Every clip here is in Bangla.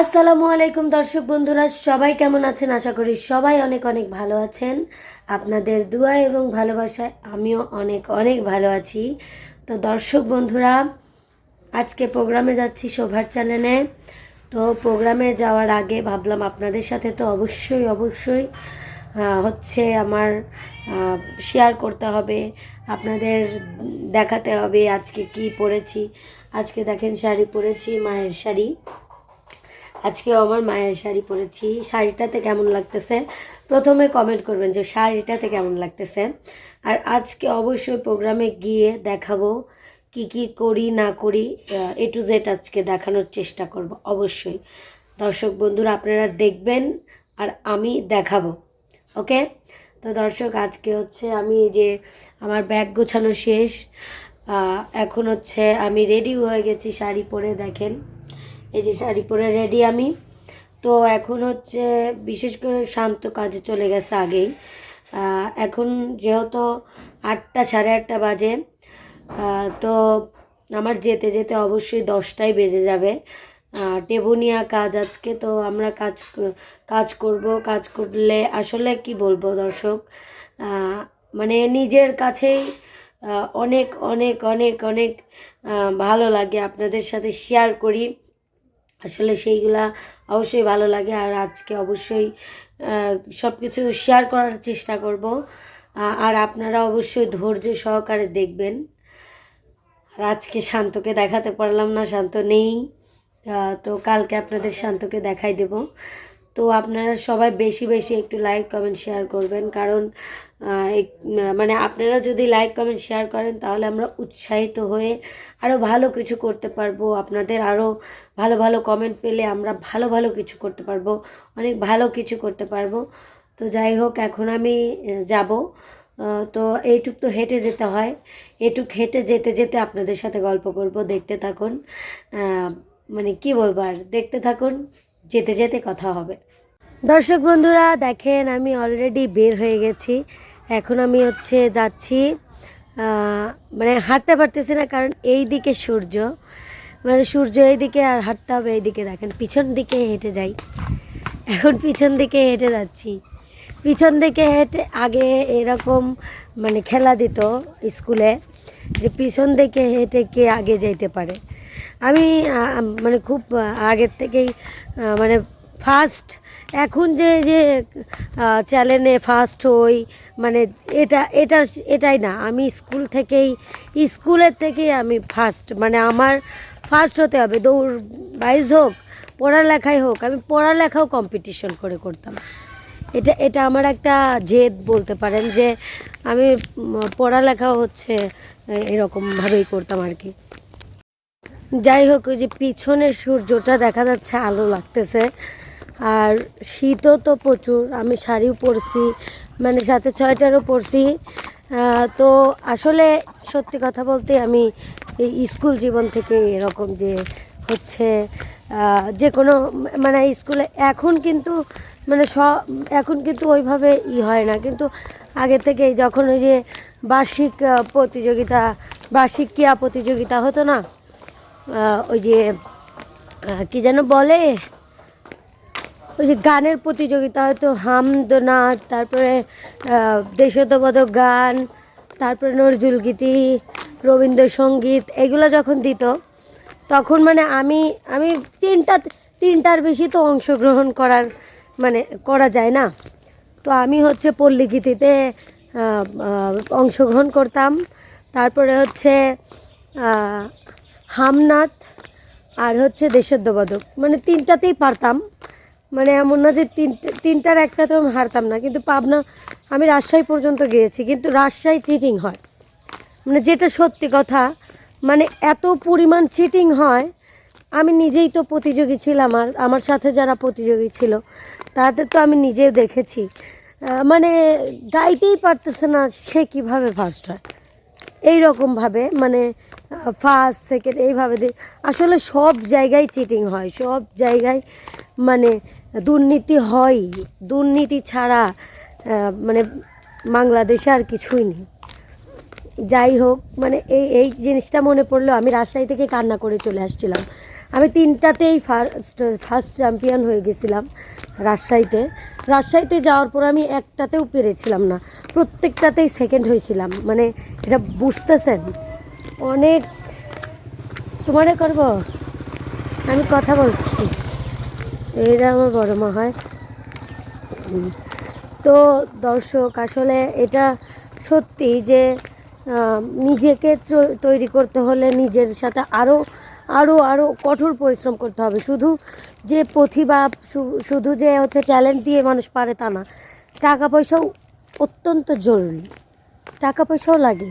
আসসালামু আলাইকুম দর্শক বন্ধুরা, সবাই কেমন আছেন? আশা করি সবাই অনেক অনেক ভালো আছেন। আপনাদের দোয়া এবং ভালোবাসায় আমিও অনেক অনেক ভালো আছি। তো দর্শক বন্ধুরা, আজকে প্রোগ্রামে যাচ্ছি শোভার চ্যানেলে। তো প্রোগ্রামে যাওয়ার আগে ভাবলাম আপনাদের সাথে তো অবশ্যই অবশ্যই হচ্ছে আমার শেয়ার করতে হবে, আপনাদের দেখাতে হবে আজকে কি পরেছি। আজকে দেখেন শাড়ি পরেছি, মায়ের শাড়ি। আজকে আমার মায়ের শাড়ি পরেছি। শাড়িটাতে কেমন লাগতেছে? প্রথমে কমেন্ট করবেন যে শাড়িটাতে কেমন লাগতেছে। আর আজকে অবশ্যই প্রোগ্রামে গিয়ে দেখাবো কি কি করি, না করি এ টু জেড আজকে দেখানোর চেষ্টা করব, অবশ্যই। দর্শক বন্ধুরা, আপনারা দেখবেন আর আমি দেখাবো, ওকে? তো দর্শক, আজকে হচ্ছে আমি যে আমার ব্যাগ গোছানো শেষ। এখন হচ্ছে আমি রেডি হয়ে গেছি শাড়ি পরে, দেখেন। এই যে শাড়ি পরে রেডি আমি। তো এখন হচ্ছে বিশেষ করে শান্ত কাজে চলে গেছে আগেই। এখন যেহেতু আটটা, সাড়ে আটটা বাজে তো আমার যেতে যেতে অবশ্যই দশটাই বেজে যাবে। টেবুনিয়া কাজ আজকে, তো আমরা কাজ কাজ করব, কাজ করলে আসলে কি বলব দর্শক? মানে নিজের কাছেই অনেক অনেক অনেক অনেক ভালো লাগে। আপনাদের সাথে শেয়ার করি। আসলে সেইগুলা অবশ্যই ভালো লাগে আর আজকে অবশ্যই সব কিছু শেয়ার করার চেষ্টা করব। আর আপনারা অবশ্যই ধৈর্য সহকারে দেখবেন। আর আজকে শান্তকে দেখাতে পারলাম না, শান্ত নেই। তো কালকে আপনাদের শান্তকে দেখাই দেব। তো আপনারা সবাই বেশি বেশি একটু লাইক কমেন্ট শেয়ার করবেন। কারণ মানে আপনারা যদি লাইক কমেন্ট শেয়ার করেন, তাহলে আমরা উৎসাহিত হয়ে আরও ভালো কিছু করতে পারব। আপনাদের আরও ভালো ভালো কমেন্ট পেলে আমরা ভালো ভালো কিছু করতে পারব। অনেক ভালো কিছু করতে পারব। তো যাই হোক, এখন আমি যাব। তো এইটুক তো হেঁটে যেতে হয়। এটুক হেঁটে যেতে যেতে আপনাদের সাথে গল্প করব। দেখতে থাকুন। মানে কি বলব আর? দেখতে থাকুন। যেতে যেতে কথা হবে। দর্শক বন্ধুরা, দেখেন আমি অলরেডি বের হয়ে গেছি। এখন আমি হচ্ছে যাচ্ছি মানে হাঁটতে পারতেছি না কারণ এই দিকে সূর্য। মানে সূর্য এইদিকে আর হাঁটতে হবে এইদিকে। দেখেন, পিছন দিকে হেঁটে যাই। এখন পিছন দিকে হেঁটে যাচ্ছি। পিছন দিকে হেঁটে আগে এরকম মানে খেলা দিত স্কুলে যে পিছন দিকে হেঁটে কে আগে যেতে পারে। আমি মানে খুব আগের থেকেই মানে ফার্স্ট, এখন যে যে চ্যানেলে ফার্স্ট হই মানে এটা এটা, এটাই না, আমি স্কুল থেকেই, স্কুলের থেকেই আমি ফার্স্ট মানে আমার ফার্স্ট হতে হবে দৌড় বাইজ হোক পড়ালেখায় হোক, আমি পড়ালেখাও কম্পিটিশন করে করতাম। এটা এটা আমার একটা জেদ বলতে পারেন যে, আমি পড়ালেখাও হচ্ছে এরকমভাবেই করতাম আর কি। যাই হোক ওই যে পিছনের সূর্যটা দেখা যাচ্ছে আলো লাগতেছে। আর শীতও তো প্রচুর, আমি শাড়িও পরছি মানে সাথে ছয়টারও পরছি। তো আসলে সত্যি কথা বলতে আমি এই স্কুল জীবন থেকে এরকম যে হচ্ছে যে কোনো মানে স্কুলে এখন কিন্তু মানে স, এখন কিন্তু ওইভাবে ই হয় না। কিন্তু আগে থেকেই যখন ওই যে বার্ষিক প্রতিযোগিতা, বার্ষিক ক্রীড়া প্রতিযোগিতা হতো না ওই যে কি যেন বলে? ওই যে গানের প্রতিযোগিতা হয়তো হামদনাথ তারপরে আহ, দেশাত্মবোধক গান তারপরে নজরুল গীতি রবীন্দ্রসঙ্গীত এগুলো যখন দিত তখন মানে আমি আমি তিনটা তিনটার বেশি তো অংশগ্রহণ করার মানে করা যায় না। তো আমি হচ্ছে পল্লী গীতিতে আহ, আহ, অংশগ্রহণ করতাম। তারপরে হচ্ছে হামনাথ আর হচ্ছে দেশাত্মবোধক মানে তিনটাতেই পারতাম। মানে এমন না যে তিনটে তিনটার একটাতেও আমি হারতাম না। কিন্তু পাবনা, আমি রাজশাহী পর্যন্ত গিয়েছি। কিন্তু রাজশাহী চিটিং হয়। মানে যেটা সত্যি কথা মানে এত পরিমাণ চিটিং হয়, আমি নিজেই তো প্রতিযোগী ছিলাম আর আমার সাথে যারা প্রতিযোগী ছিল, তাদের তো আমি নিজেও দেখেছি। মানে গাইতেই পারতেছে না সে কীভাবে ফার্স্ট হয়। এই রকমভাবে মানে ফার্স্ট সেকেন্ড এইভাবে দি- আসলে সব জায়গায় চিটিং হয়, সব জায়গায় মানে দুর্নীতি হয় দুর্নীতি ছাড়া মানে বাংলাদেশে আর কিছুই নেই। যাই হোক মানে এই এই জিনিসটা মনে পড়ল, আমি রাজশাহী থেকে কান্না করে চলে আসছিলাম। আমি তিনটাতেই ফার্স্ট ফার্স্ট চ্যাম্পিয়ন হয়ে গেছিলাম রাজশাহীতে। রাজশাহীতে যাওয়ার পর আমি একটাতেও পেরেছিলাম না। প্রত্যেকটাতেই সেকেন্ড হয়েছিলাম। মানে এটা বুঝতেছেন? অনেক তোমারে করব? আমি কথা বলতেছি। এটা আমার বড় মা হয়। তো দর্শক, আসলে এটা সত্যি যে নিজেকে তৈরি করতে হলে নিজের সাথে আরও আরও আরও কঠোর পরিশ্রম করতে হবে। শুধু যে প্রতিভা শুধু যে হচ্ছে ট্যালেন্ট দিয়ে মানুষ পারে তা না, টাকা পয়সাও অত্যন্ত জরুরি। টাকা পয়সাও লাগে।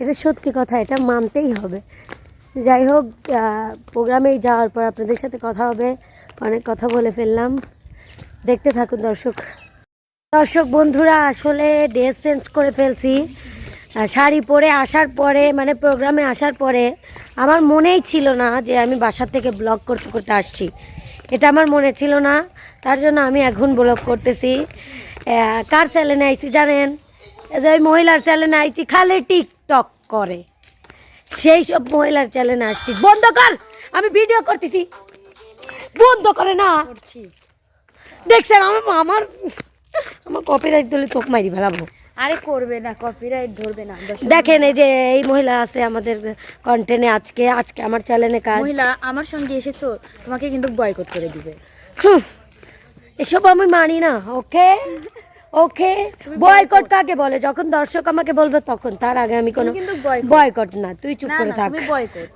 এটা সত্যি কথা, এটা মানতেই হবে। যাই হোক প্রোগ্রামে যাওয়ার পর আপনাদের সাথে কথা হবে। অনেক কথা বলে ফেললাম। দেখতে থাকুন দর্শক। দর্শক বন্ধুরা, আসলে ড্রেস চেঞ্জ করে ফেলছি। শাড়ি পরে আসার পরে মানে প্রোগ্রামে আসার পরে আমার মনেই ছিল না যে আমি বাসার থেকে ব্লগ করতে করতে আসছি। এটা আমার মনে ছিল না। তার জন্য আমি এখন ব্লগ করতেছি। কার চ্যানেলে আইছি জানেন? এই যে ওই মহিলার চ্যানেলে আইছি খালি টিকটক করে। সেই সব মহিলার চ্যানেলে আসছি। বন্ধ কর! আমি ভিডিও করতেছি। বন্ধ করে না। দেখছেন আমার আমার আমার কপিরাইট দিলে চোখ মারি ফেলাবো। আরে করবে না কপিরাইট ধরবে না। দেখেন এই যে এই মহিলা আছে আমাদের কন্টেন্টে আজকে আজকে আমার চ্যানেলে কাজ। মহিলা আমার সঙ্গে এসেছ তোমাকে কিন্তু বয়কট করে দিবে। এসব আমি মানি না ওকে? ওকে? বয়কট কাকে বলে? যখন দর্শক আমাকে বলবে তখন তার আগে আমি কোনো। বয়কট না। তুই চুপ করে থাক।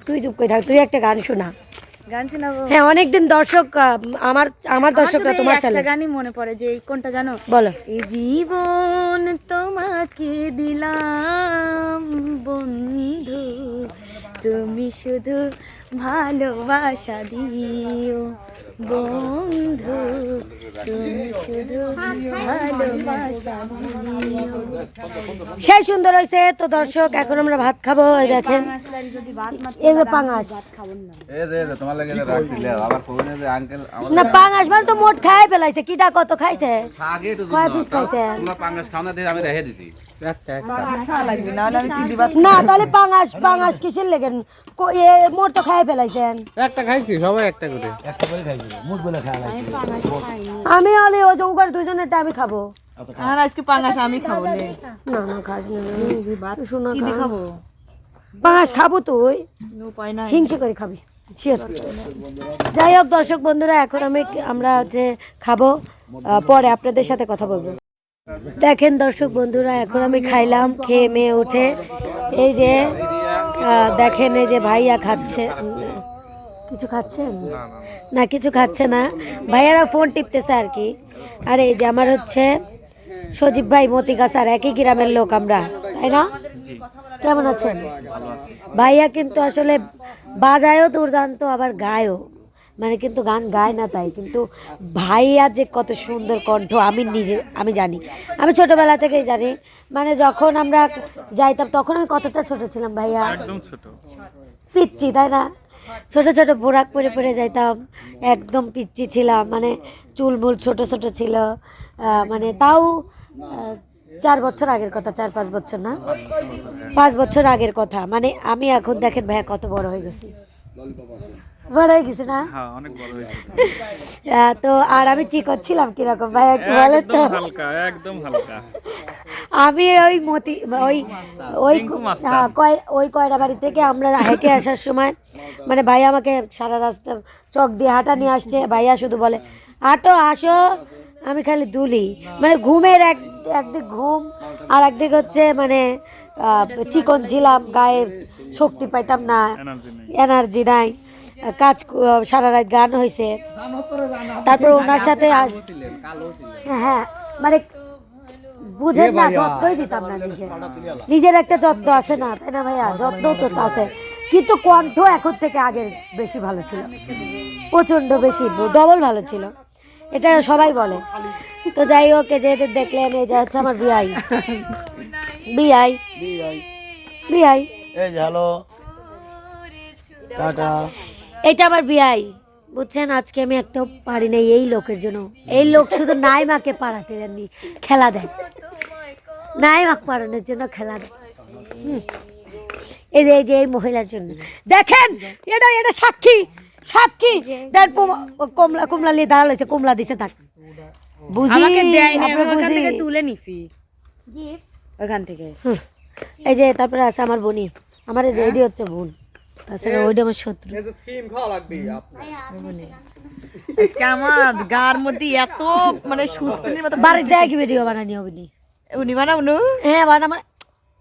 তুই চুপ করে থাক। তুই একটা গান শোনা। গান শোনাবো? হ্যাঁ অনেকদিন দর্শক আমার আমার দর্শকরা তোমার চ্যানেল একটা গানই মনে পড়ে যে এই কোনটা জানো? বলো। এই জীবন তোমাকে দিলাম বন্ধু। তুমি শুধু ভালোবাসা দিও। বন্ধু তুমি শুধু ভালোবাসা দিও। সেই সুন্দর হয়েছে তো দর্শক এখন আমরা ভাত খাব এই দেখেন। যদি এই যে পাঙাশ না পাঙাশ তো মোট খাই কিটা কত খাইছে? কয় পিস খাইছে? তোমরা পাঙ্গাস দিয়ে আমি রেখে দিছি। না তাহলে পাঙাশ পাঙাশ কিসের লেগেন কো- এ মোট তো খাই ফেলাইছেন। একটা খাইছি সবাই একটা করে। একটা করে খাইছিল মুখ বলে আমি হলে ওই যে উগার দুজনেরটা আমি খাব। আর আজকে পাঙ্গাস আমি খাব না। না খাস না শোনা কি খাব? পাঙাশ খাব তুই? উপায় নাই। হিংসে করে খাবি. যাই হোক দর্শক বন্ধুরা এখন আমি আমরা হচ্ছে খাব পরে আপনাদের সাথে কথা বলব। দেখেন দর্শক বন্ধুরা, এখন আমি খাইলাম, খেয়ে মেয়ে উঠে এই যে দেখেন এই যে ভাইয়া খাচ্ছে। কিছু খাচ্ছেন? না, কিছু খাচ্ছে না। ভাইয়ারা ফোন টিপতেছে আর কি। আর এই যে আমার হচ্ছে সজীব ভাই মতিকা স্যার, একই গ্রামের লোক আমরা, তাই না? কেমন আছেন? ভাইয়া কিন্তু আসলে বাজায়ও দুর্দান্ত, আবার গায়ও। মানে কিন্তু গান গায় না তাই কিন্তু ভাইয়া যে কত সুন্দর কণ্ঠ আমি নিজে আমি জানি। আমি ছোটবেলা থেকেই জানি। মানে যখন আমরা যাইতাম তখন আমি কতটা ছোট ছিলাম ভাইয়া? একদম ছোট। পিচ্ছি তাই না? ছোট ছোট বোরাক পরে পরে যাইতাম একদম পিচ্ছি ছিলাম মানে চুলমুল ছোট ছোট ছিল। মানে তাও চার বছর আগের কথা চার পাঁচ বছর না? পাঁচ বছর আগের কথা। মানে আমি এখন দেখেন ভাইয়া কত বড় হয়ে গেছি। বড় হয়ে গেছে না? হ্যাঁ আহ, তো আর আমি চিকন ছিলাম কীরকম? ভাই একটু বলে তো। একদম হালকা। আমি ওই মতি ওই ওই হ্যাঁ, ওই কয়টা বাড়ি থেকে আমরা হেঁটে আসার সময় মানে ভাই আমাকে সারা রাস্তা চক দিয়ে হাঁটা নিয়ে আসছে ভাইয়া শুধু বলে হাঁটো আসো। আমি খালি দুলি মানে ঘুমের এক একদিক ঘুম আর একদিক হচ্ছে মানে আহ, চিকন ছিলাম গায়ে শক্তি পাইতাম না এনার্জি নাই। কাজ সারা রাত গান হয়েছে তারপর ওনার সাথে হ্যাঁ মানে বুঝেন না যত্নই দিতাম না নিজের। নিজের একটা যত্ন আছে না তাই না ভাইয়া? যত্ন তো আছে। কিন্তু কণ্ঠ এখন থেকে আগের বেশি ভালো ছিল। প্রচণ্ড বেশি ডবল ভালো ছিল। এটা সবাই বলে। তো যাই হোক এই যে দেখলেন এই যে হচ্ছে আমার বিআই। বিআই। বিআই। এই যে হ্যালো টাটা। এটা আমার বিআই বুঝছেন আজকে আমি একটা পারি নাই এই লোকের জন্য। এই লোক শুধু নাইমাকে পাড়াতে জানি খেলা দেয় নাইমাক পাড়ানোর জন্য খেলা হুম। এই যে এই যে এই মহিলার জন্য। দেখেন এটা এটা সাক্ষী সাক্ষী। দেন কমলা কমলা নিয়ে দাঁড়াল হয়েছে কমলা দিছে থাক। বুঝি তুলে নিছি। ওখান থেকে। এই যে তারপরে আছে আমার বোনই আমার এই যে এটি হচ্ছে বোন তাছাড়া ওইটা আমার শত্রু। আজকে আমার গার মধ্যে এত মানে সুস্কিনির মতো বাড়ির যায় কি ভিডিও বানানি হবে নি উনি বানাবো? না হ্যাঁ বানাবো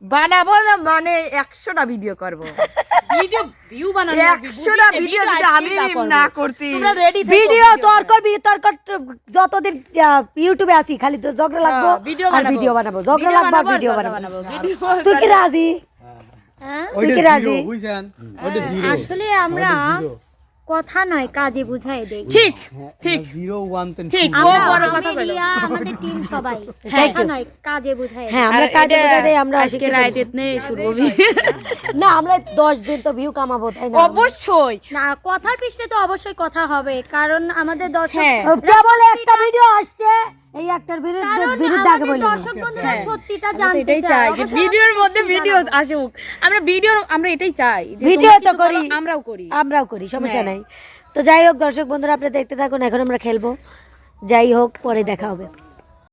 বানাবো না মানে একশোটা ভিডিও করব। ভিডিও ভিউ বানানো একশোটা ভিডিও যদি আমি না করছি রেডি ভিডিও তোর করবি তোর কর যতদিন আহ, ইউটিউবে আসি খালি তো ঝগড়া লাগবো ভিডিও আর ভিডিও বানাবো। ঝগড়া লাগবো ভিডিও বানাবো তুই কি রাজি তুই কি রাজি বুঝছেন আসলে আমরা কথা নয় কাজে বুঝাই দেই ঠিক ঠিক। জিরো ওয়ান টেন ঠিক ও বড় কথা আমি, আমাদের টিম সবাই। কথা নয় কাজে বুঝাই হ্যাঁ আমরা কাজে বোঝা দেই আমরা আজকে রাইট শুরু না আমরা দশ দিন তো ভিউ কামাবো তাই না? অবশ্যই। না কথার পিছনে তো অবশ্যই কথা হবে কারণ আমাদের দর্শক হ্যাঁ। কেবল একটা ভিডিও আসছে এই একটার বিরুদ্ধে বিরুদ্ধে আগে বলি দর্শক বন্ধুরা হ্যাঁ। সত্যিটা জানতে এটাই চাই। যে ভিডিওর মধ্যে ভিডিও আসুক। আমরা ভিডিও আমরা এটাই চাই ভিডিও তো করি। আমরাও করি। আমরাও করি সমস্যা নাই। তো যাই হোক দর্শক বন্ধুরা আপনারা দেখতে থাকুন এখন আমরা খেলব। যাই হোক পরে দেখা হবে।